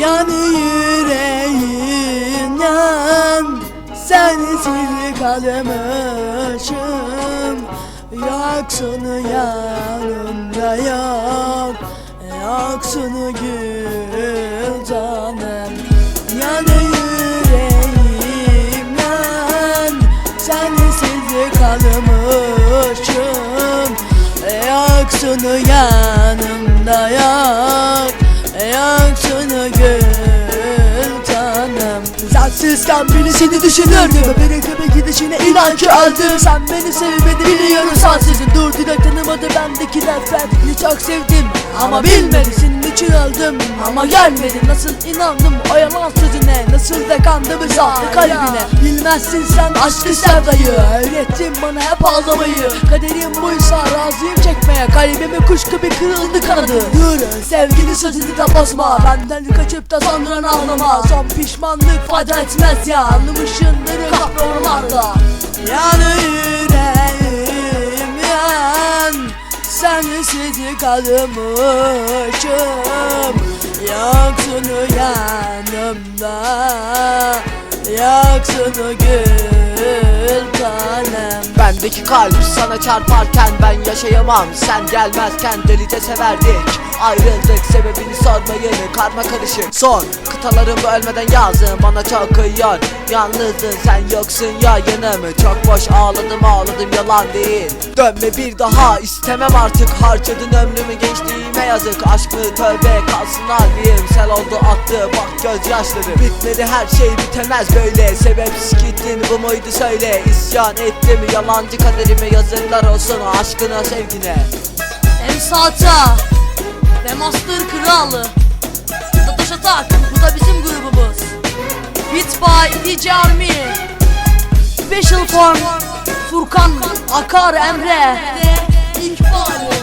Yani yüreğim yan Sensiz kalmışım Yoksun yanımda yok Yoksun gül tanem Yani yüreğim yan Sensiz kalmışım Yoksun yanımda Beni seni düşünürdüm gibi gidişine inan ki öldüm. Sen beni sevmedin biliyorum sensizin Dur dilek tanımadı bendeki nefretini çok sevdim. Ama bilmedi senin için öldüm Ama gelmedi nasıl inandım? O yalan sözüne Nasıl da kandı bu sahte kalbine. Bilmezsin sen aşkı sevdayı. Öğrettin bana hep ağlamayı. Kaderim buysa çekmeye Kalbimi kuş gibi kırıldı kanadı. Yürü sevgili sözünü de bozma. Benden kaçıp da sonra ağlama. Son pişmanlık fayda etmez ya. Anlamışındır ormanda Yanı yüreğim yan. Sensiz kalmışım. Yoksun yanımda Yoksun gül tanem Bendeki kalp sana çarparken ben yaşayamam. Sen gelmezken delice severdik. Ayrıldık sebebini sormayın. Karma karışık. Son kıtalarımı ölmeden yazın bana çok kıyıyor. Yalnızdın sen yoksun ya yanımı. Çok boş ağladım ağladım. Yalan değil. Dönme bir daha istemem artık. Harcadın ömrümü gençliğime yazık Aşk mı tövbe kalsın halbim Sel oldu attı bak gözyaşları. Bitmedi her şey bitemez. Böyle Sebepsiz gittin bu muydu söyle? İsyan ettim yalancı kaderime yazıklar olsun Aşkına sevgine. Emsata ve Master Kralı. Dadaş Atak bu da bizim grubumuz. Beat by DJ Army. Special Form Furkan Akar Emre. İkbal